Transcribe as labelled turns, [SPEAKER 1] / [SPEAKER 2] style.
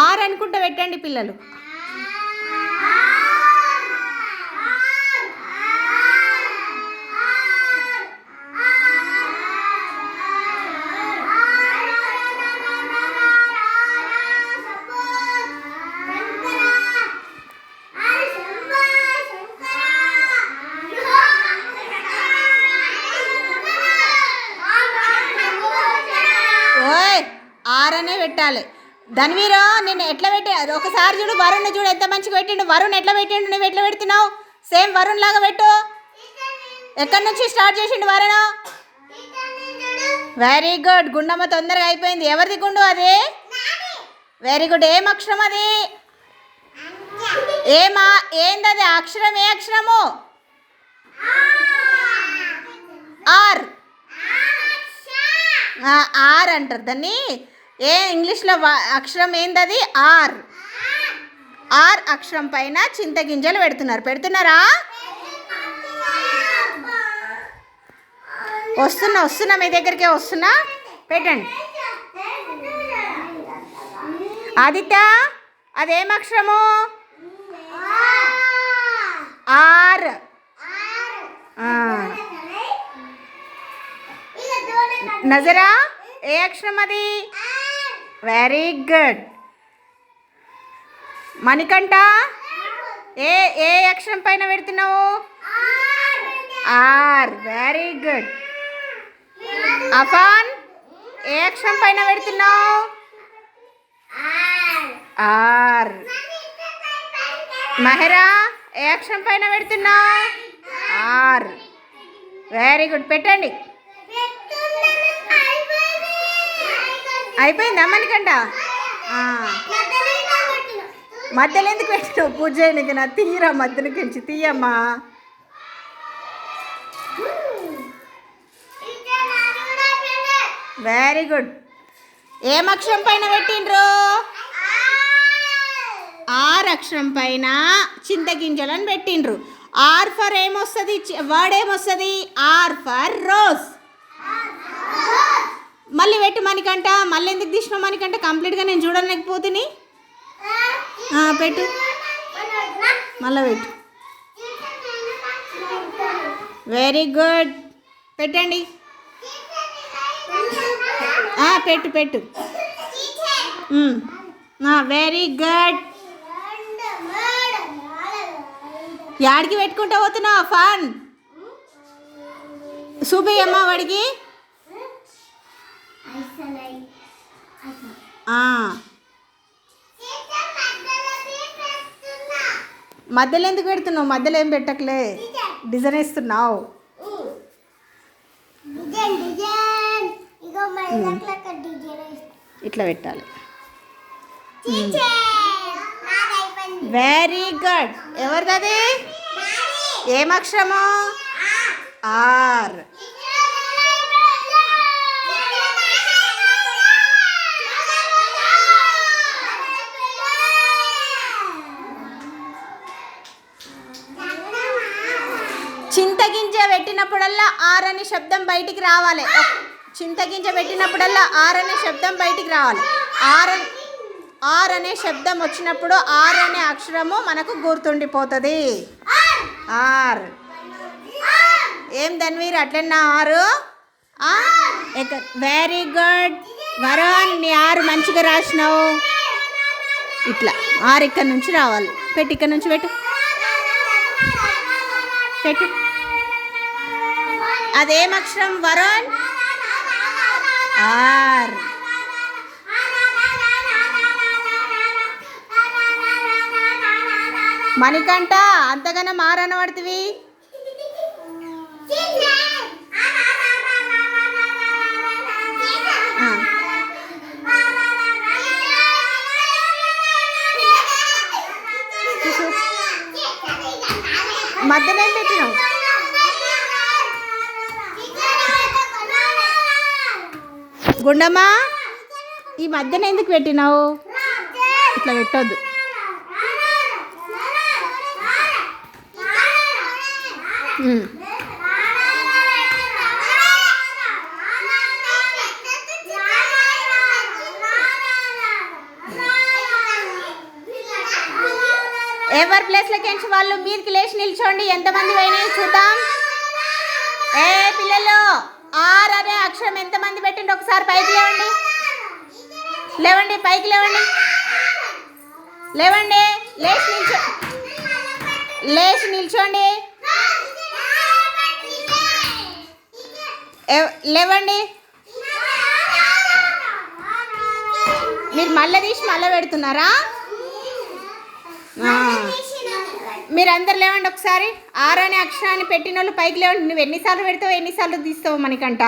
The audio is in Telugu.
[SPEAKER 1] ఆర్ అనుకుంటా పెట్టండి పిల్లలు. ఓయ్ ఆర్ అనే పెట్టాలి. ధన్వీరు నేను ఎట్లా పెట్టా? ఒకసారి చూడు వరుణ్ చూడు ఎంత మంచిగా పెట్టిండు. వరుణ్ ఎట్లా పెట్టిండు? నువ్వు ఎట్లా పెడుతున్నావు? సేమ్ వరుణ్ లాగా పెట్టు. ఎక్కడి నుంచి స్టార్ట్ చేసిండు వరుణ్? వెరీ గుడ్ గుండమ్మ తొందరగా అయిపోయింది. ఎవరిది గుండు అది? వెరీ గుడ్ ఏం అక్షరం అది? ఏమా ఏంది అది? అక్షరం ఏ అక్షరము? ఆర్. ఆర్ అంటారు. దాన్ని ఏ ఇంగ్లీష్లో వా- అక్షరం ఏందది? ఆర్. ఆర్ అక్షరం పైన చింతగింజలు పెడుతున్నారు. పెడుతున్నారా? వస్తున్నా వస్తున్నా మీ దగ్గరికే వస్తున్నా. పెట్టండి. ఆదిత్య అదేం అక్షరము? ఆర్. నజరా ఏ అక్షరం అది? వెరీ గుడ్ మణికంఠ ఏ ఏ అక్షరం పైన పెడుతున్నావు? ఆర్ వెరీ గుడ్ అఫాన్ ఏ అక్షరం పైన పెడుతున్నావు? ఆర్ మహరా ఏ అక్షరం పైన పెడుతున్నావు? ఆర్ వెరీ గుడ్ పెట్టండి. అయిపోయిందా మణికంఠ? మధ్యలో ఎందుకు పెట్టినావు? పూజ చేయడానికి నా తీరా మధ్యలో కించి తీయమ్మా. వెరీ గుడ్ ఏం అక్షరం పైన పెట్టిండ్రు? ఆర్ అక్షరం పైన చింతగింజలను పెట్టిండ్రు. ఆర్ ఫర్ ఏమొస్తుంది? వర్డ్ ఏమొస్తుంది? R for rose. మళ్ళీ పెట్టు మనకంట మళ్ళీ ఎందుకు తీసినావు మనకంట కంప్లీట్గా నేను చూడలేకపోతుంది పెట్టు. మళ్ళీ పెట్టు వెరీ గుడ్ పెట్టండి. పెట్టు పెట్టు. వెరీ గుడ్ యాడికి పెట్టుకుంటా పోతున్నావు ఫాన్? చూపియమ్మా వాడికి? మధ్యలో ఎందుకు పెడుతున్నావు? మధ్యలో ఏం పెట్టకలే. డిజైన్ వేస్తున్నావు. ఇట్లా పెట్టాలి. వెరీ గుడ్ ఎవరిది ఏం అక్షరము? ఆర్. పెట్టినప్పుడల్లా ఆర్ అనే శబ్దం బయటికి రావాలి. చింతగింజ పెట్టినప్పుడల్లా ఆర్ అనే శబ్దం బయటికి రావాలి. ఆర్ ఆర్ అనే శబ్దం వచ్చినప్పుడు ఆర్ అనే అక్షరము మనకు గుర్తుండిపోతుంది. ఆర్. ఏం ధన్వీర్ అట్లన్నా ఆరు? వెరీ గుడ్ వరుణ్ నీ ఆరు మంచిగా రాసినావు. ఇట్లా. ఆరు ఇక్కడ నుంచి రావాలి. పెట్టి ఇక్కడ నుంచి పెట్టు. పెట్టు. అదేం అక్షరం వరుణ్? ఆర్. మణికంట అంతగానో మారనబడుతుంది. మధ్యలో ఏం పెట్టినావు? గుండమ్మా ఈ మధ్యన ఎందుకు పెట్టినావు? ఇట్లా పెట్టొద్దు.
[SPEAKER 2] ఎవరి ప్లేస్లోకి ఎంచి వాళ్ళు? మీదకి లేచి నిల్చోండి. ఎంతమంది పోయినాయి చూద్దాం. ఏ పిల్లలు ఆర్ అనే అక్షరం ఎంతమంది పెట్టండి ఒకసారి పైకి లేవండి. లేవండి పైకి లేవండి. లేవండి లేచి నిల్చో లేచి నిల్చోండి. ఎవ్- లేవండి. మీరు మళ్ళీ తీసి మళ్ళీ పెడుతున్నారా? మీరందరు లేవండి ఒకసారి ఆర్ అనే అక్షరాన్ని పెట్టిన వాళ్ళు పైకి లేవండి నువ్వు ఎన్నిసార్లు పెడతావు ఎన్నిసార్లు తీస్తావు మనకంట